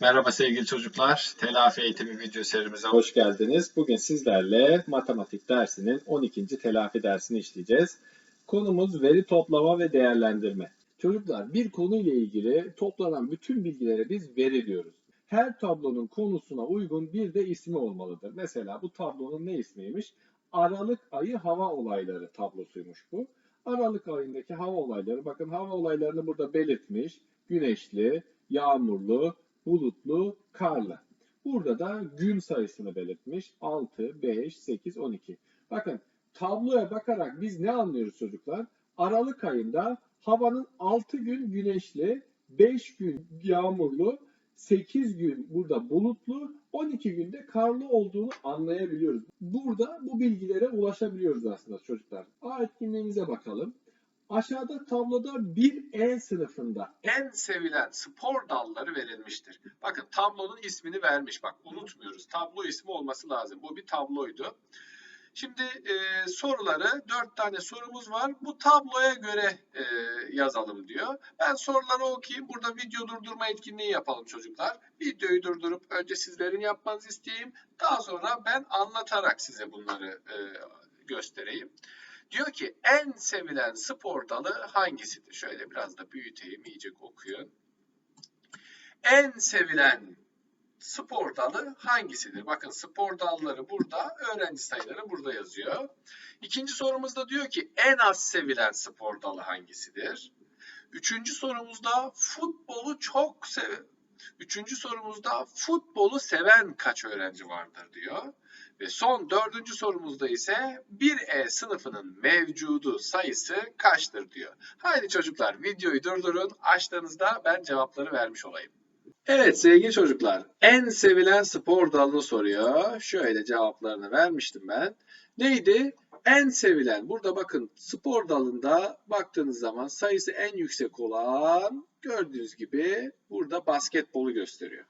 Merhaba sevgili çocuklar. Telafi eğitimi video serimize hoş geldiniz. Bugün sizlerle matematik dersinin 12. telafi dersini işleyeceğiz. Konumuz veri toplama ve değerlendirme. Çocuklar bir konuyla ilgili toplanan bütün bilgilere biz veri diyoruz. Her tablonun konusuna uygun bir de ismi olmalıdır. Mesela bu tablonun ne ismiymiş? Aralık ayı hava olayları tablosuymuş bu. Aralık ayındaki hava olayları, bakın hava olaylarını burada belirtmiş. Güneşli, yağmurlu, bulutlu, karlı. Burada da gün sayısını belirtmiş. 6, 5, 8, 12. Bakın tabloya bakarak biz ne anlıyoruz çocuklar? Aralık ayında havanın 6 gün güneşli, 5 gün yağmurlu, 8 gün burada bulutlu, 12 günde karlı olduğunu anlayabiliyoruz. Burada bu bilgilere ulaşabiliyoruz aslında çocuklar. A etkinliğimize bakalım. Aşağıda tabloda 1E sınıfında en sevilen spor dalları verilmiştir. Bakın tablonun ismini vermiş. Bak unutmuyoruz. Tablo ismi olması lazım. Bu bir tabloydu. Şimdi e, soruları dört tane sorumuz var. Bu tabloya göre e, yazalım diyor. Ben soruları okuyayım. Burada video durdurma etkinliği yapalım çocuklar. Videoyu durdurup önce sizlerin yapmanızı isteyeyim. Daha sonra ben anlatarak size bunları e, göstereyim. Diyor ki en sevilen spor dalı hangisidir? Şöyle biraz da büyüteyim iyice okuyun. En sevilen spor dalı hangisidir? Bakın spor dalları burada, öğrenci sayıları burada yazıyor. İkinci sorumuzda diyor ki en az sevilen spor dalı hangisidir? Üçüncü sorumuzda futbolu çok Üçüncü sorumuzda futbolu seven kaç öğrenci vardır diyor. Ve son dördüncü sorumuzda ise 1E sınıfının mevcudu sayısı kaçtır diyor. Haydi çocuklar videoyu durdurun. Açtığınızda ben cevapları vermiş olayım. Evet sevgili çocuklar en sevilen spor dalını soruyor. Şöyle cevaplarını vermiştim ben. Neydi? En sevilen burada bakın spor dalında baktığınız zaman sayısı en yüksek olan gördüğünüz gibi burada basketbolu gösteriyor.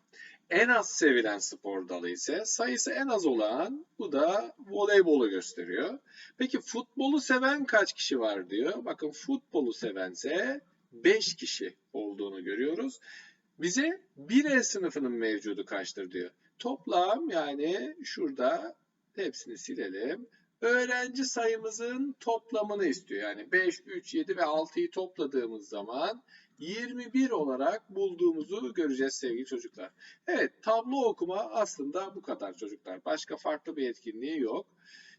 En az sevilen spor dalı ise sayısı en az olan bu da voleybolu gösteriyor. Peki futbolu seven kaç kişi var diyor. Bakın futbolu sevense 5 kişi olduğunu görüyoruz. Bize 1E sınıfının mevcudu kaçtır diyor. Toplam yani şurada hepsini silelim. Öğrenci sayımızın toplamını istiyor. Yani 5, 3, 7 ve 6'yı topladığımız zaman 21 olarak bulduğumuzu göreceğiz sevgili çocuklar. Evet tablo okuma aslında bu kadar çocuklar. Başka farklı bir etkinliği yok.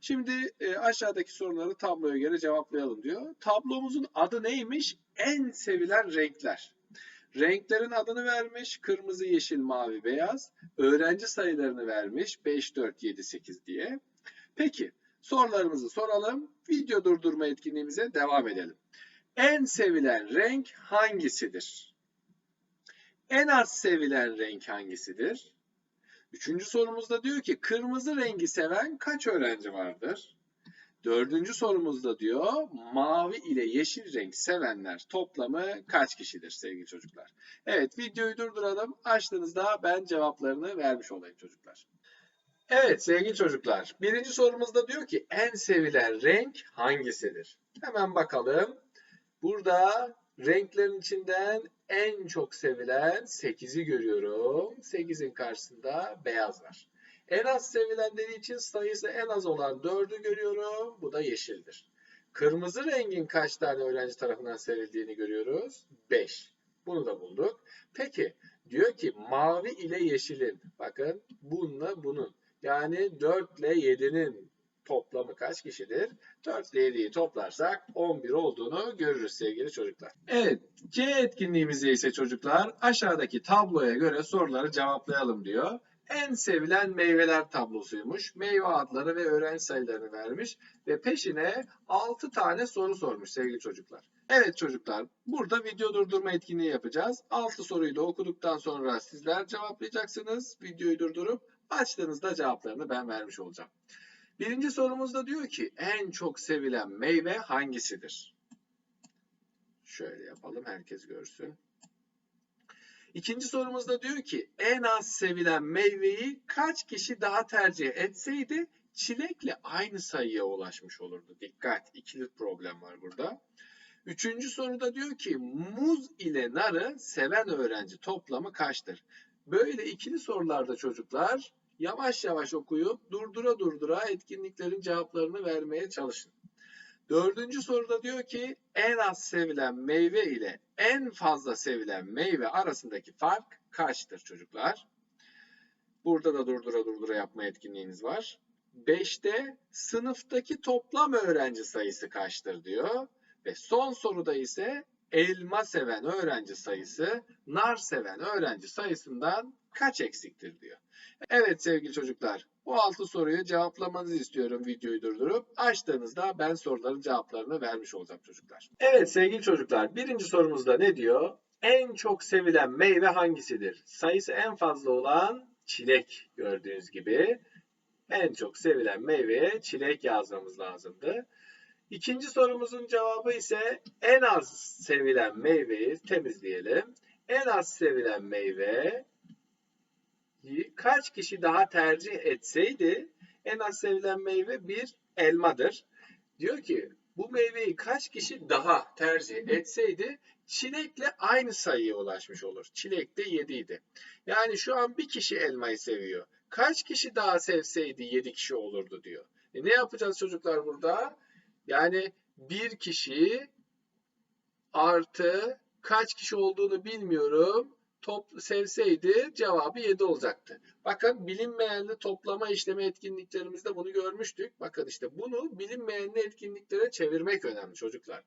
Şimdi e, aşağıdaki soruları tabloya göre cevaplayalım diyor. Tablomuzun adı neymiş? En sevilen renkler. Renklerin adını vermiş. Kırmızı, yeşil, mavi, beyaz. Öğrenci sayılarını vermiş. 5, 4, 7, 8 diye. Peki sorularımızı soralım. Video durdurma etkinliğimize devam edelim. En sevilen renk hangisidir? En az sevilen renk hangisidir? Üçüncü sorumuzda diyor ki kırmızı rengi seven kaç öğrenci vardır? Dördüncü sorumuzda diyor mavi ile yeşil renk sevenler toplamı kaç kişidir sevgili çocuklar? Evet videoyu durduralım. Açtığınızda ben cevaplarını vermiş olayım çocuklar. Evet sevgili çocuklar. Birinci sorumuzda diyor ki en sevilen renk hangisidir? Hemen bakalım. Burada renklerin içinden en çok sevilen 8'i görüyorum. 8'in karşısında beyaz var. En az sevilenleri için sayısı en az olan 4'ü görüyorum. Bu da yeşildir. Kırmızı rengin kaç tane öğrenci tarafından sevildiğini görüyoruz. 5. Bunu da bulduk. Peki diyor ki mavi ile yeşilin bakın bununla bunun yani 4 ile 7'nin toplamı kaç kişidir? 4 ile 7'yi toplarsak 11 olduğunu görürüz sevgili çocuklar. Evet C etkinliğimizde ise çocuklar aşağıdaki tabloya göre soruları cevaplayalım diyor. En sevilen meyveler tablosuymuş. Meyve adları ve öğrenci sayılarını vermiş ve peşine 6 tane soru sormuş sevgili çocuklar. Evet çocuklar, burada video durdurma etkinliği yapacağız. 6 soruyu da okuduktan sonra sizler cevaplayacaksınız. Videoyu durdurup açtığınızda cevaplarını ben vermiş olacağım. Birinci sorumuzda diyor ki en çok sevilen meyve hangisidir? Şöyle yapalım herkes görsün. İkinci sorumuzda diyor ki en az sevilen meyveyi kaç kişi daha tercih etseydi çilekle aynı sayıya ulaşmış olurdu. Dikkat ikili problem var burada. Üçüncü soruda diyor ki muz ile narı seven öğrenci toplamı kaçtır? Böyle ikili sorularda çocuklar yavaş yavaş okuyup durdura durdura etkinliklerin cevaplarını vermeye çalışın. Dördüncü soruda diyor ki en az sevilen meyve ile en fazla sevilen meyve arasındaki fark kaçtır çocuklar? Burada da durdura durdura yapma etkinliğiniz var. 5'te sınıftaki toplam öğrenci sayısı kaçtır diyor. Ve son soruda ise elma seven öğrenci sayısı nar seven öğrenci sayısından kaç eksiktir diyor. Evet sevgili çocuklar bu altı soruyu cevaplamanızı istiyorum videoyu durdurup. Açtığınızda ben soruların cevaplarını vermiş olacağım çocuklar. Evet sevgili çocuklar birinci sorumuzda ne diyor? En çok sevilen meyve hangisidir? Sayısı en fazla olan çilek gördüğünüz gibi. En çok sevilen meyveye çilek yazmamız lazımdı. İkinci sorumuzun cevabı ise en az sevilen meyveyi temizleyelim. En az sevilen meyve kaç kişi daha tercih etseydi en az sevilen meyve bir elmadır. Diyor ki bu meyveyi kaç kişi daha tercih etseydi çilekle aynı sayıya ulaşmış olur. Çilek de 7 idi. Yani şu an bir kişi elmayı seviyor. Kaç kişi daha sevseydi 7 kişi olurdu diyor. E ne yapacağız çocuklar burada? Yani bir kişi artı kaç kişi olduğunu bilmiyorum. Top sevseydi cevabı 7 olacaktı. Bakın bilinmeyenli toplama işlemi etkinliklerimizde bunu görmüştük. Bakın işte bunu bilinmeyenli etkinliklere çevirmek önemli çocuklar.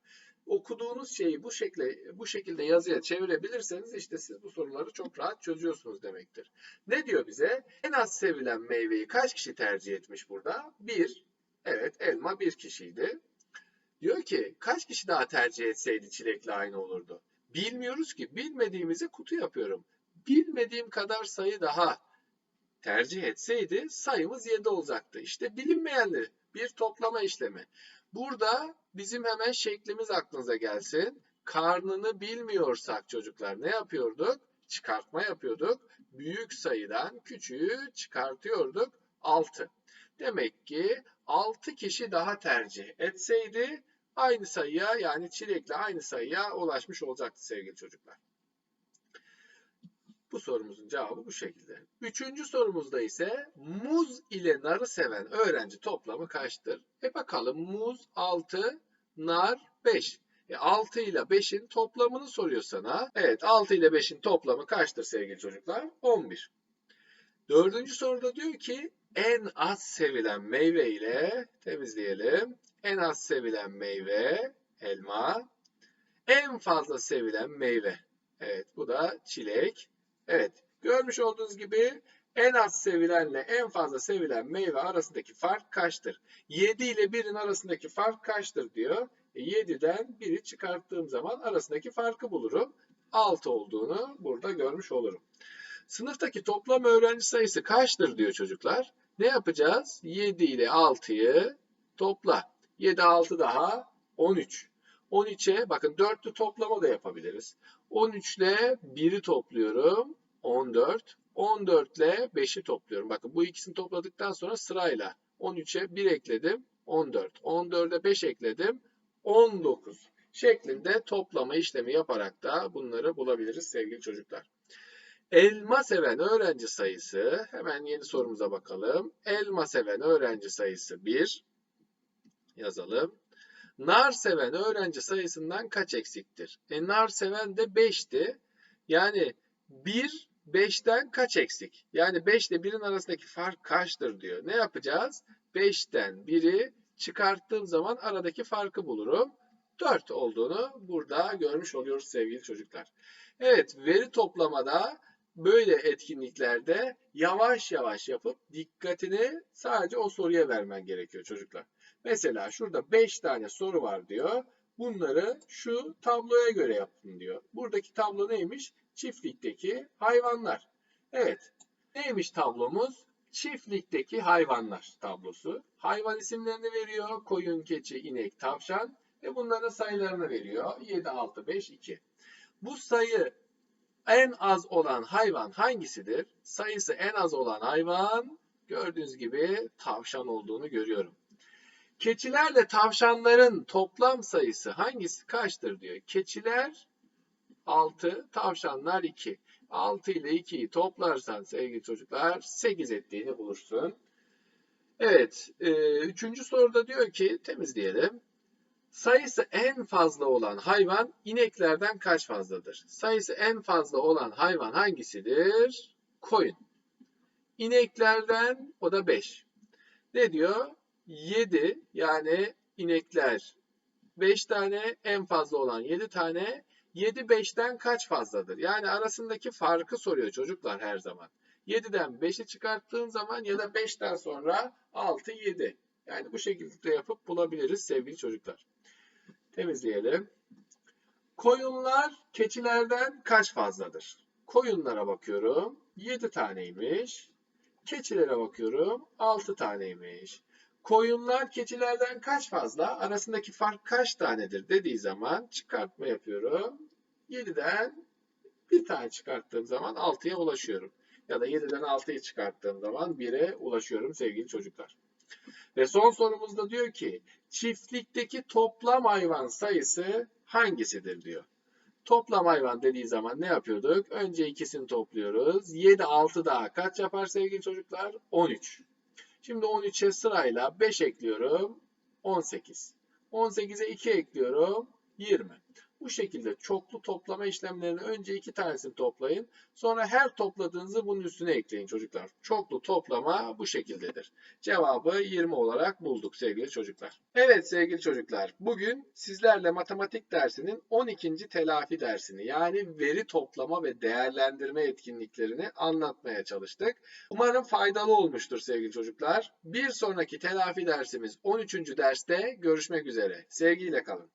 Okuduğunuz şeyi bu şekilde bu şekilde yazıya çevirebilirseniz işte siz bu soruları çok rahat çözüyorsunuz demektir. Ne diyor bize? En az sevilen meyveyi kaç kişi tercih etmiş burada? 1. Evet elma bir kişiydi. Diyor ki kaç kişi daha tercih etseydi çilekle aynı olurdu? Bilmiyoruz ki. Bilmediğimize kutu yapıyorum. Bilmediğim kadar sayı daha tercih etseydi sayımız 7 olacaktı. İşte bilinmeyenli bir toplama işlemi. Burada bizim hemen şeklimiz aklınıza gelsin. Karnını bilmiyorsak çocuklar ne yapıyorduk? Çıkartma yapıyorduk. Büyük sayıdan küçüğü çıkartıyorduk. 6. Demek ki 6 kişi daha tercih etseydi aynı sayıya yani çilekle aynı sayıya ulaşmış olacaktı sevgili çocuklar. Bu sorumuzun cevabı bu şekilde. Üçüncü sorumuzda ise muz ile narı seven öğrenci toplamı kaçtır? E bakalım muz 6, nar 5. E 6 ile 5'in toplamını soruyor sana. Evet 6 ile 5'in toplamı kaçtır sevgili çocuklar? 11. Dördüncü soruda diyor ki en az sevilen meyve ile temizleyelim. En az sevilen meyve elma. En fazla sevilen meyve. Evet bu da çilek. Evet görmüş olduğunuz gibi en az sevilenle en fazla sevilen meyve arasındaki fark kaçtır? 7 ile 1'in arasındaki fark kaçtır diyor. E 7'den 1'i çıkarttığım zaman arasındaki farkı bulurum. 6 olduğunu burada görmüş olurum. Sınıftaki toplam öğrenci sayısı kaçtır diyor çocuklar. Ne yapacağız? 7 ile 6'yı topla. 7 6 daha 13. 13'e bakın 4'lü toplama da yapabiliriz. 13 ile 1'i topluyorum. 14. 14 ile 5'i topluyorum. Bakın bu ikisini topladıktan sonra sırayla 13'e 1 ekledim. 14. 14'e 5 ekledim. 19 şeklinde toplama işlemi yaparak da bunları bulabiliriz sevgili çocuklar. Elma seven öğrenci sayısı, hemen yeni sorumuza bakalım. Elma seven öğrenci sayısı 1. Yazalım. Nar seven öğrenci sayısından kaç eksiktir? E, nar seven de 5'ti. Yani 1 5'ten kaç eksik? Yani 5 ile 1'in arasındaki fark kaçtır diyor. Ne yapacağız? 5'ten 1'i çıkarttığım zaman aradaki farkı bulurum. 4 olduğunu burada görmüş oluyoruz sevgili çocuklar. Evet veri toplamada böyle etkinliklerde yavaş yavaş yapıp dikkatini sadece o soruya vermen gerekiyor çocuklar. Mesela şurada 5 tane soru var diyor. Bunları şu tabloya göre yapın diyor. Buradaki tablo neymiş? Çiftlikteki hayvanlar. Evet. Neymiş tablomuz? Çiftlikteki hayvanlar tablosu. Hayvan isimlerini veriyor. Koyun, keçi, inek, tavşan ve bunların sayılarını veriyor. 7, 6, 5, 2. Bu sayı en az olan hayvan hangisidir? Sayısı en az olan hayvan gördüğünüz gibi tavşan olduğunu görüyorum. Keçilerle tavşanların toplam sayısı hangisi kaçtır diyor. Keçiler 6, tavşanlar 2. 6 ile 2'yi toplarsan sevgili çocuklar 8 ettiğini bulursun. Evet, e, üçüncü soruda diyor ki temizleyelim. Sayısı en fazla olan hayvan ineklerden kaç fazladır? Sayısı en fazla olan hayvan hangisidir? Koyun. İneklerden o da 5. Ne diyor? 7 yani inekler 5 tane en fazla olan 7 tane 7 5'ten kaç fazladır? Yani arasındaki farkı soruyor çocuklar her zaman. 7'den 5'i çıkarttığın zaman ya da 5'ten sonra 6 7. Yani bu şekilde yapıp bulabiliriz sevgili çocuklar. Temizleyelim. Koyunlar keçilerden kaç fazladır? Koyunlara bakıyorum. 7 taneymiş. Keçilere bakıyorum. 6 taneymiş. Koyunlar keçilerden kaç fazla? Arasındaki fark kaç tanedir dediği zaman çıkartma yapıyorum. 7'den bir tane çıkarttığım zaman 6'ya ulaşıyorum. Ya da 7'den 6'yı çıkarttığım zaman 1'e ulaşıyorum sevgili çocuklar. Ve son sorumuzda diyor ki çiftlikteki toplam hayvan sayısı hangisidir diyor. Toplam hayvan dediği zaman ne yapıyorduk? Önce ikisini topluyoruz. 7 6 daha kaç yapar sevgili çocuklar? 13. Şimdi 13'e sırayla 5 ekliyorum. 18. 18'e 2 ekliyorum. 20. Bu şekilde çoklu toplama işlemlerini önce iki tanesini toplayın. Sonra her topladığınızı bunun üstüne ekleyin çocuklar. Çoklu toplama bu şekildedir. Cevabı 20 olarak bulduk sevgili çocuklar. Evet sevgili çocuklar. Bugün sizlerle matematik dersinin 12. telafi dersini yani veri toplama ve değerlendirme etkinliklerini anlatmaya çalıştık. Umarım faydalı olmuştur sevgili çocuklar. Bir sonraki telafi dersimiz 13. derste görüşmek üzere. Sevgiyle kalın.